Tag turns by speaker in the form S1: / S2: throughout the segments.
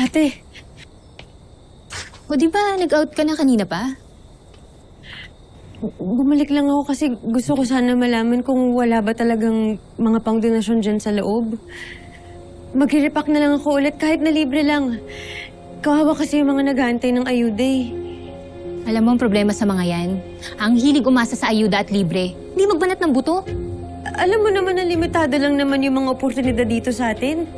S1: Ate,
S2: O di ba nag-out ka na kanina pa?
S1: bumalik lang ako kasi gusto ko sana malaman kung wala ba talagang mga pangdonasyon dyan sa loob. Magre-repack na lang ako ulit kahit na libre lang. Kawawa kasi yung mga nag-aantay ng ayuda eh.
S2: Alam mo ang problema sa mga yan? Ang hilig umasa sa ayuda at libre. Hindi magbanat ng buto.
S1: Alam mo naman na limitado lang naman yung mga oportunidad dito sa atin.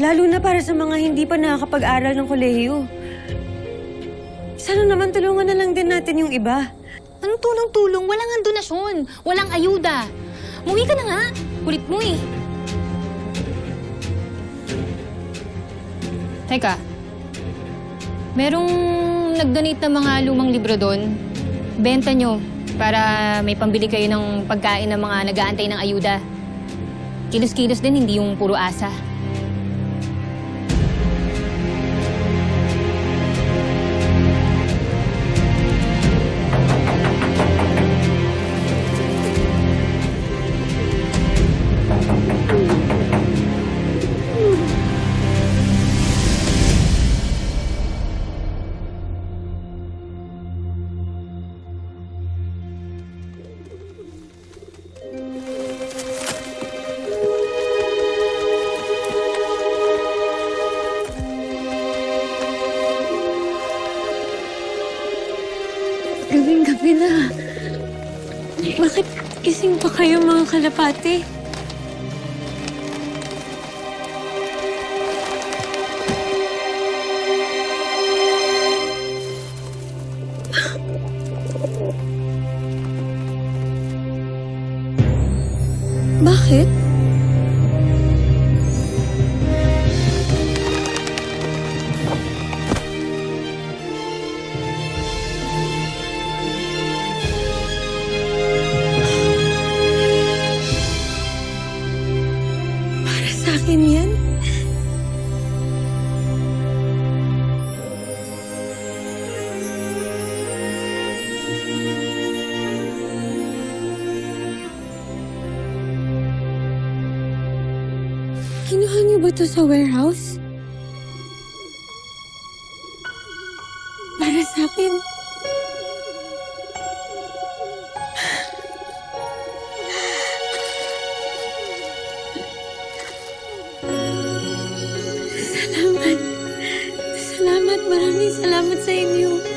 S1: Lalo na para sa mga hindi pa nakakapag-aral ng kolehiyo. Sana naman tulungan na lang din natin yung iba.
S2: Anong tulong-tulong? Walang ang donasyon. Walang ayuda. Muwi ka na nga. Kulit mo eh. Teka. Merong nag-donate ng mga lumang libro doon. Benta nyo para may pambili kayo ng pagkain ng mga nag-aantay ng ayuda. Kilos-kilos din, hindi yung puro asa.
S1: Gabing-gabi na. Bakit kising pa kayo mga kalapati? Bakit? Sa akin yan? Kinuha niyo ba to sa warehouse? Para sa akin. Salamat. Maraming salamat sa inyo.